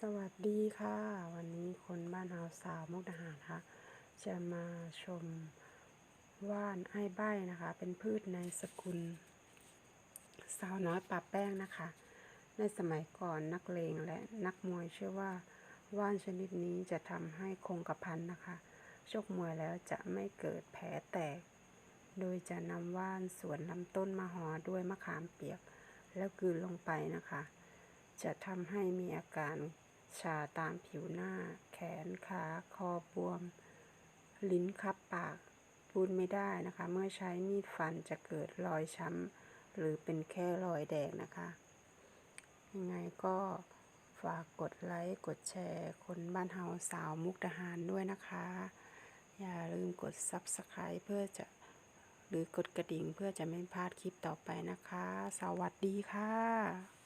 สวัสดีค่ะ วันนี้คนบ้านเฮาสาวมุกดาหารค่ะ จะมาชมว่านไอ้ใบนะคะ เป็นพืชในสกุล สาวน้อยปะแป้งนะคะ ในสมัยก่อนนักเลงและนักมวยเชื่อว่าว่านชนิดนี้จะทำให้คงกระพันนะคะ ชกมวยแล้วจะไม่เกิดแผลแตก โดยจะนำว่านส่วนลำต้นมาห่อด้วยมะขามเปียก แล้วกืนลงไปนะคะ จะทำให้มีอาการชาตามผิวหน้า แขนขาคอบวม ลิ้นคับปากพูดไม่ได้นะคะ เมื่อใช้มีดฟันจะเกิดรอยช้ำหรือเป็นแค่รอยแดงนะคะ ยังไงก็ฝากกดไลค์กดแชร์ คนบ้านเฮาสาวมุกดาหารด้วยนะคะ อย่าลืมกด Subscribe เพื่อจะหรือกดกระดิ่งเพื่อจะไม่พลาดคลิปต่อไปนะคะ สวัสดีค่ะ